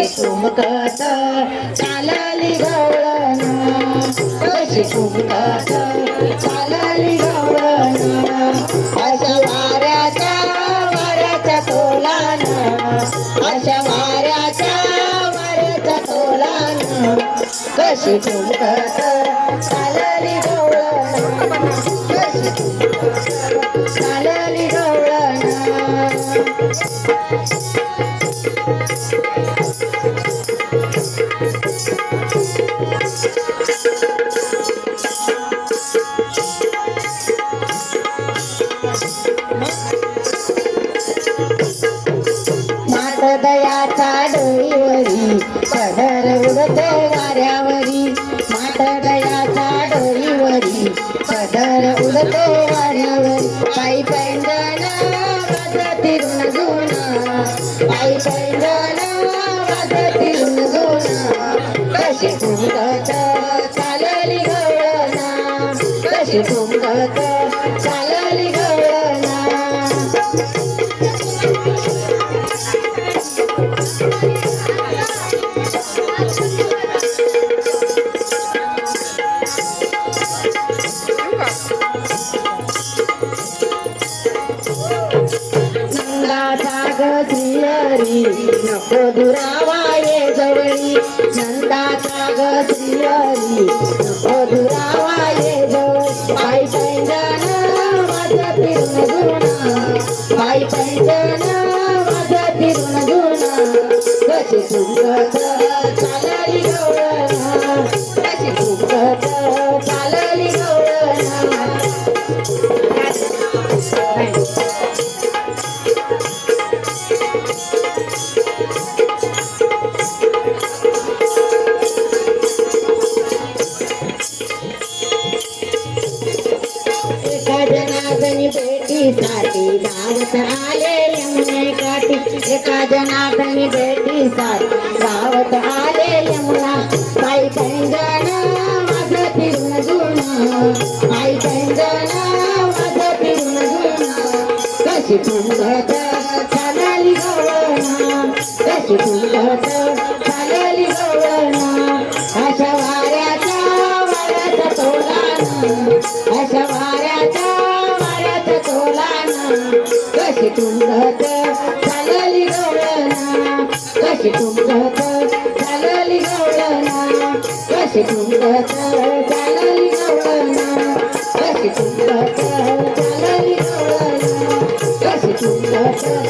कशी तुमकत चालली गवळण कशी तुमकत चालली गवळण अशा वाऱ्याच्या वाऱ्याच्या तोलान अशा वाऱ्याच्या वाऱ्याच्या तोलान कशी तुमकत चालली गवळण कशी तुमकत चालली गवळण you. माता डोळीवरी पदर उडतो वाऱ्यावरी. माता दयाचा डोळीवरी पदर उडतो वाऱ्यावरी. पायी पैंजण वाजतील जुना. पायी जुना. कशी चालली कशी चालली गजरी नको दुरावा ये जवळी. नंदाचा गजरी नको दुरावा ये जवळ. पायी पैंजण माझं फिरून जुना पायी पैंजण फिरून जुना कशी चालली गवळणा. कशी चालली गवळणा. भेटीसाठी धावत आले यमुने काठी एका जनार्दनी भेटीसाठी धावत आले यमुना पायी पैंजण माझं फिरून जुना पायी पैंजण माझं फिरून जुना कशी तुंगत चालली गवळणा. कशी तुंगत चालली गवळणा. अशा वाऱ्याच्या वाऱ्याचा तोलाना कशी चालली गवळणा कशी तुंगत चालली गवळणा कशी तुंगत चालली गवळणा कशी तुंगत चालली गवळणा कशी तुंगत